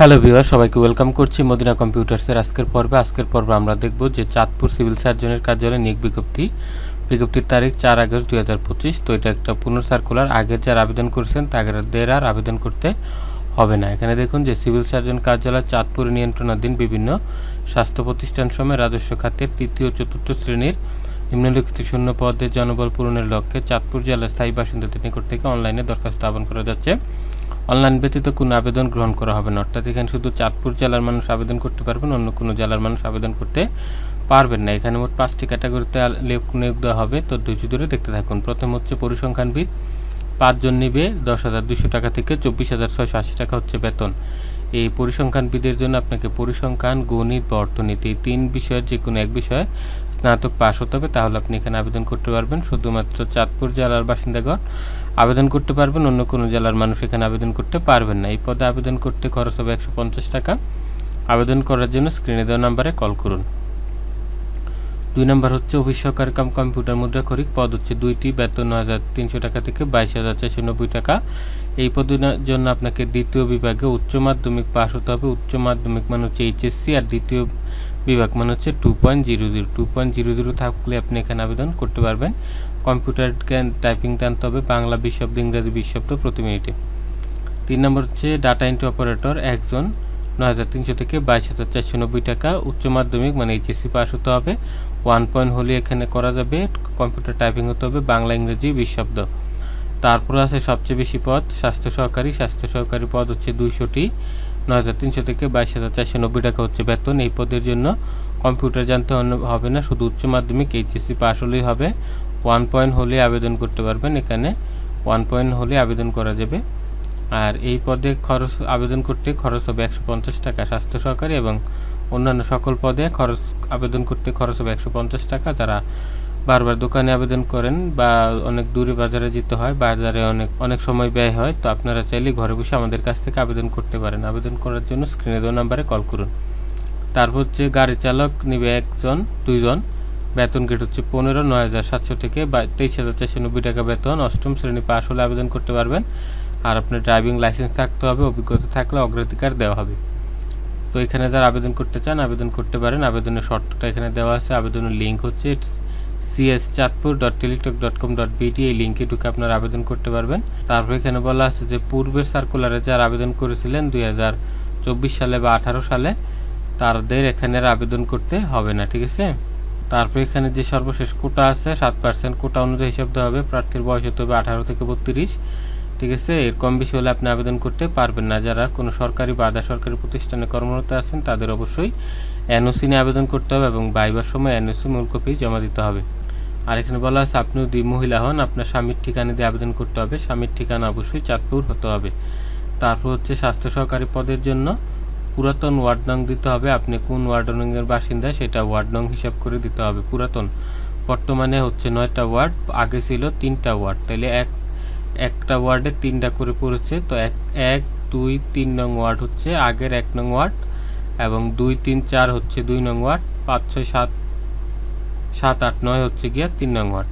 Hello viewer সবাইকে welcome করছি মদিনা কম্পিউটার্সের আজকের পর্বে। আজকের পর্বে আমরা দেখব যে চাঁদপুর সিভিল সার্জনের কার্যালয়ে নিয়োগ বিজ্ঞপ্তি। বিজ্ঞপ্তির তারিখ চার আগস্ট দুই হাজার পঁচিশ, তো এটা একটা পুনঃ সার্কুলার আগের যারা আবেদন করেছেন, তাদের আর আবেদন করতে হবে না। এখানে দেখুন যে সিভিল সার্জন কার্যালয় চাঁদপুর নিয়ন্ত্রণাধীন বিভিন্ন স্বাস্থ্য প্রতিষ্ঠান সময় রাজস্ব খাতের তৃতীয় চতুর্থ শ্রেণির নিম্নলিখিত শূন্য পদে জনবল পূরণের লক্ষ্যে চাঁদপুর জেলার স্থায়ী বাসিন্দাদের নিকট থেকে অনলাইনে দরখাস্ত আহ্বান করা যাচ্ছে। অনলাইন ব্যতীত কোনো আবেদন গ্রহণ করা হবে না। অর্থাৎ এখানে শুধু চাঁদপুর জেলার মানুষ আবেদন করতে পারবেন, অন্য কোনো জেলার মানুষ আবেদন করতে পারবেন না। এখানে মোট পাঁচটি ক্যাটাগরিতে নিয়োগ দেওয়া হবে। তো ধৈর্য ধরে দেখতে থাকুন। প্রথম হচ্ছে পরিসংখ্যানবিদ। পাঁচজন নিবে, দশ হাজার দুশো টাকা থেকে চব্বিশ হাজার ছয়শো আশি টাকা হচ্ছে বেতন। এই পরিসংখ্যানবিদের জন্য আপনাকে পরিসংখ্যান, গণিত বা অর্থনীতি তিন বিষয়ের যে কোনো এক বিষয়ে স্নাতক পাশ হতে হবে, তাহলে আপনি এখানে আবেদন করতে পারবেন। শুধুমাত্র চাঁদপুর জেলার বাসিন্দাগণ আবেদন করতে পারবেন, অন্য কোনো জেলার মানুষ এখানে আবেদন করতে পারবেন না। এই পদে আবেদন করতে খরচ হবে একশো পঞ্চাশ টাকা। আবেদন করার জন্য স্ক্রিনে দেওয়া নাম্বারে কল করুন। দুই নম্বর হচ্ছে, অফিস সহকারী কাম, কম্পিউটার মুদ্রাক্ষরিক পদ হচ্ছে দুইটি, বেতন নয় হাজার তিনশো টাকা থেকে বাইশ হাজার চারশো নব্বই টাকা। এই পদের জন্য আপনাকে দ্বিতীয় বিভাগে উচ্চ মাধ্যমিক পাস হতে হবে। উচ্চ মাধ্যমিক মানে হচ্ছে এইচএসসি, আর দ্বিতীয় বিভাগ মানে হচ্ছে two point zero zero two point zero zero থাকলে আপনি এখানে আবেদন করতে পারবেন। কম্পিউটার টাইপিং জানতে হবে, বাংলা বিশ ইংরাজি বিশ শব্দ প্রতি মিনিটে। তিন নম্বর হচ্ছে ডাটা এন্ট্রি অপারেটর একজন, নয় হাজার তিনশো থেকে বাইশ হাজার চারশো নব্বই টাকা উচ্চ মাধ্যমিক মানে এইচএসসি পাস হতে হবে। ওয়ান পয়েন্ট হলে এখানে করা যাবে, কম্পিউটার টাইপিং হতে হবে, বাংলা, ইংরেজি বিশ তারপর আছে সবচেয়ে বেশি পদ, স্বাস্থ্য সহকারী। স্বাস্থ্য সহকারী পদ হচ্ছে দুইশোটি। নয় হাজার তিনশো থেকে বাইশ হাজার চারশো নব্বই টাকা হচ্ছে বেতন। এই পদের জন্য কম্পিউটার জানতে হবে না, শুধু উচ্চ মাধ্যমিক, এইচএসসি পাস হলেই হবে। ওয়ান পয়েন্ট হলে আবেদন করতে পারবেন এখানে। ওয়ান পয়েন্ট হলে আবেদন করা যাবে। আর এই পদে খরচ, আবেদন করতে খরচ হবে একশো পঞ্চাশ টাকা স্বাস্থ্য সহকারী এবং অন্যান্য সকল পদে খরচ, আবেদন করতে খরচ হবে একশো পঞ্চাশ টাকা। যারা বারবার দোকানে আবেদন করেন বা অনেক দূরে বাজারে যেতে হয়, বাজারে অনেক অনেক সময় ব্যয় হয়, তো আপনারা চাইলে ঘরে বসে আমাদের কাছ থেকে আবেদন করতে পারেন। আবেদন করার জন্য স্ক্রিনে দেওয়া নাম্বারে কল করুন। তারপর হচ্ছে গাড়ি চালক নিবে একজন, দুইজন। বেতন গেট হচ্ছে পনেরো, নয় হাজার সাতশো থেকে বা তেইশ হাজার চারশো নব্বই টাকা বেতন। অষ্টম শ্রেণি পাশ হলে আবেদন করতে পারবেন। আর আপনার ড্রাইভিং লাইসেন্স থাকতে হবে, অভিজ্ঞতা থাকলে অগ্রাধিকার দেওয়া হবে। তো এখানে যারা আবেদন করতে চান, আবেদন করতে পারেন। আবেদনের শর্তটা এখানে দেওয়া আছে। আবেদনের লিঙ্ক হচ্ছে CS Chandpur dot Teletalk dot com dot BD এই লিঙ্কে ঢুকে আপনারা আবেদন করতে পারবেন। তারপর এখানে বলা আছে যে পূর্বের সার্কুলারে যারা আবেদন করেছিলেন দুই হাজার চব্বিশ সালে বা আঠারো সালে, তাদের এখানে আবেদন করতে হবে না, ঠিক আছে? তারপর এখানে যে সর্বশেষ কোটা আছে, সাত পার্সেন্ট কোটা অনুযায়ী হিসাব দেওয়া হবে, প্রার্থীর বয়স হতে হবে আঠারো থেকে বত্রিশ, ঠিক আছে? এর কম বেশি হলে আপনি আবেদন করতে পারবেন না। যারা কোনো সরকারি বা আধা সরকারি প্রতিষ্ঠানে কর্মরত আছেন, তাদের অবশ্যই এনওসি নিয়ে আবেদন করতে হবে এবং বাইবার সময় এনওসি মূল কপি জমা দিতে হবে। আর এখানে বলা আছে আপনি যদি মহিলা হন, আপনার স্বামীর ঠিকানা দিয়ে আবেদন করতে হবে। স্বামীর ঠিকানা অবশ্যই চাঁদপুর হতে হবে। তারপর হচ্ছে স্বাস্থ্য সহকারী পদের জন্য পুরাতন ওয়ার্ড নং দিতে হবে। আপনি কোন ওয়ার্ড নংয়ের বাসিন্দা, সেটা ওয়ার্ড নং হিসাব করে দিতে হবে পুরাতন। বর্তমানে হচ্ছে নয়টা ওয়ার্ড, আগে ছিল তিনটা ওয়ার্ড। তাহলে এক, একটা ওয়ার্ডে তিনটা করে পড়েছে, তো এক এক, দুই, তিন নং ওয়ার্ড হচ্ছে আগের এক নং ওয়ার্ড এবং দুই, তিন, চার হচ্ছে দুই নং ওয়ার্ড, পাঁচ, ছয়, সাত সাত আট নয় হচ্ছে গিয়া তিন নং ওয়ার্ড।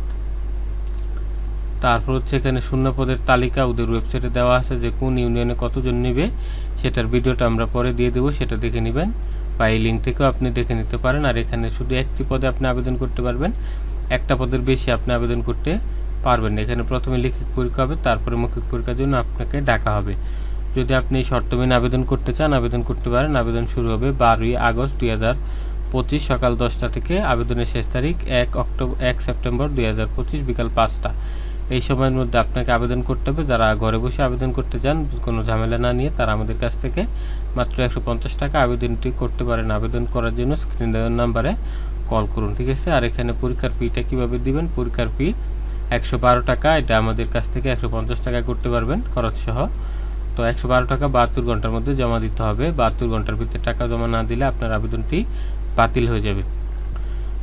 তারপর হচ্ছে এখানে শূন্য পদের তালিকা ওদের ওয়েবসাইটে দেওয়া আছে যে কোন ইউনিয়নে কতজন নেবে, সেটার ভিডিওটা আমরা পরে দিয়ে দেবো, সেটা দেখে নেবেন বা এই লিঙ্ক থেকেও আপনি দেখে নিতে পারেন। আর এখানে শুধু একটি পদে আপনি আবেদন করতে পারবেন, একটা পদের বেশি আপনি আবেদন করতে পারবেন এখানে প্রথমে লিখিত পরীক্ষা হবে, তারপরে মৌখিক পরীক্ষার জন্য আপনাকে ডাকা হবে। যদি আপনি এই শর্ত মেনে আবেদন করতে চান, আবেদন করতে পারেন। আবেদন শুরু হবে বারোই আগস্ট দুই হাজার পঁচিশ সকাল দশটা থেকে আবেদনের শেষ তারিখ এক অক্টোবর এক সেপ্টেম্বর দুই হাজার পঁচিশ বিকাল পাঁচটা। এই সময়ের মধ্যে আপনাকে আবেদন করতে হবে। যারা ঘরে বসে আবেদন করতে চান, কোনো ঝামেলা না নিয়ে তারা আমাদের কাছ থেকে মাত্র একশো পঞ্চাশ টাকা আবেদনটি করতে পারেন। আবেদন করার জন্য স্ক্রিন নাম্বারে কল করুন, ঠিক আছে? আর এখানে পরীক্ষার ফিটা কীভাবে দিবেন? পরীক্ষার ফি একশো বারো টাকা। এটা আমাদের কাছ থেকে একশো পঞ্চাশ টাকা করতে পারবেন খরচ সহ। তো একশো বারো টাকা বাহাত্তর ঘণ্টার মধ্যে জমা দিতে হবে। বাহাত্তর ঘণ্টার ভিতরে টাকা জমা না দিলে আপনার আবেদনটি বাতিল হয়ে যাবে।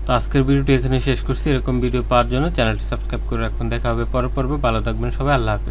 তো আজকের ভিডিওটি এখানে শেষ করছি। এরকম ভিডিও পাওয়ার জন্য চ্যানেলটি সাবস্ক্রাইব করে রাখুন। দেখা হবে পরের পর্বে। ভালো থাকবেন সবাই। আল্লাহ হাফেজ।